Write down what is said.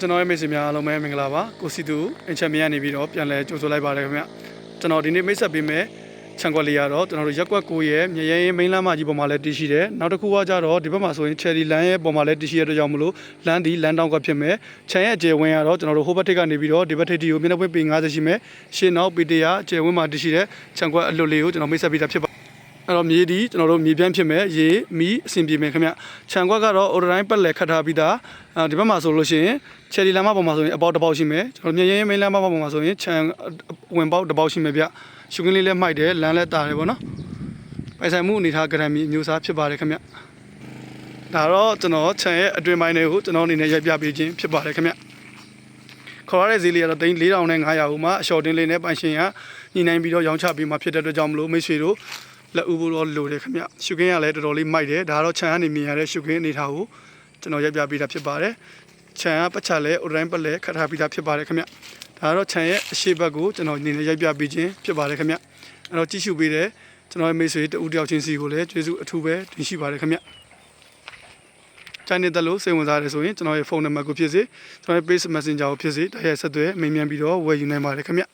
ကျွန်တော်ရဲ့မိတ်ဆွေများအားလုံးပဲမင်္ဂလာပါကိုစီတူအင်ချက်မရနေပြီးတော့ပြန်လဲကြိုဆိုလိုက်ပါတယ်ခင်ဗျကျွန်တော်ဒီနေ့မိတ်ဆက်ပေးမယ်ခြံကွက်လေးကတော့ကျွန်တော်တို့ရက်ကွက်ကိုရဲ့မြေရဲရင်မိန်းလမ်းမကြီးပေါ်မှာလည်းတည်ရှိတယ်နောက်တစ်ခုကကြတော့ဒီဘက်မှာဆိုရင် cherry လမ်းရဲ့ပေါ်မှာလည်းတည်ရှိရတဲ့ကြောင့်မလို့လမ်းဒီလမ်းတောင်းကဖြစ်မယ်ခြံရဲ့အကျယ်ဝင်းကတော့ကျွန်တော်တို့ဟိုဘက်ထိပ်ကနေပြီးတော့ဒီဘက်ထိပ်တီကိုမျက်နှာပွင့်ပေ90ရှိမယ်ရှင်းနောက်ပေတရာအကျယ်ဝင်းမှာတည်ရှိတဲ့ခြံကွက်အလွတ်လေးကိုကျွန်တော်မိတ်ဆက်ပေးတာဖြစ်ပါ အဲ့တော့မြေဒီကျွန်တော်တို့မြေပြန့်ဖြစ်မယ်ရေမီးအဆင်ပြေမယ်ခင်ဗျခြံခွက်ကတော့ order line ပတ်လက်ခတ်ထားပြီးသားအဲဒီဘက်မှာဆိုလို့ရှိရင် cherry လမ်းမပေါ်မှာဆိုရင်အပေါက်တစ်ပေါက်ရှိမယ်ကျွန်တော်မြေရင်မိန်းလမ်းမပေါ်မှာဆိုရင်ခြံဝင်ပေါက်တစ်ပေါက်ရှိမယ်ဗျရှုခင်းလေးလည်းမှိုက်တယ်လမ်းလည်းတာတယ်ပေါ့နော်ပိုင်ဆိုင်မှုအနေထားဂရမ်မီအမျိုးအစားဖြစ်ပါတယ်ခင်ဗျဒါတော့ကျွန်တော်ခြံရဲ့အတွင်ပိုင်းတွေကိုကျွန်တော်အနေနဲ့ရိုက်ပြပေးခြင်းဖြစ်ပါတယ်ခင်ဗျခေါ်ရတဲ့ဈေးလေးကတော့သိန်း4500ဦးမှာအလျှော်တင်လေးနဲ့ပိုင်ရှင်ကညှိနှိုင်းပြီးတော့ရောင်းချပေးမှဖြစ်တဲ့အတွက်ကြောင့်မလို့မိတ်ဆွေတို့ လက်ဦးဖို့တော့လိုတယ်ခင်ဗျရှုခင်းကလည်းတော်တော်လေးမိုက်တယ်ဒါကတော့ခြံကနေမြင်ရတဲ့ရှုခင်းအနေထားကိုကျွန်တော်ရိုက်ပြပေးတာဖြစ်ပါတယ်ခြံကပတ်ချလဲ online ပတ်လဲခတ်ထားပြီးသားဖြစ်ပါတယ်ခင်ဗျဒါကတော့ခြံရဲ့အရှိဘက်ကိုကျွန်တော်အနေနဲ့ရိုက်ပြပေးခြင်းဖြစ်ပါတယ်ခင်ဗျအဲ့တော့ကြည့်ရှုပေးတဲ့ကျွန်တော်ရဲ့မိတ်ဆွေတဦးတယောက်ချင်းစီကိုလည်းကျေးဇူးအထူးပဲတင်ရှိပါတယ်ခင်ဗျချန်နယ်လို့စိတ်ဝင်စားတယ်ဆိုရင်ကျွန်တော်ရဲ့ဖုန်းနံပါတ်ကိုဖြစ်စေကျွန်တော်ရဲ့ Face Messenger ကိုဖြစ်စေတိုက်ရိုက်ဆက်သွယ်မိန်မြန်ပြီးတော့ဝယ်ယူနိုင်ပါတယ်ခင်ဗျ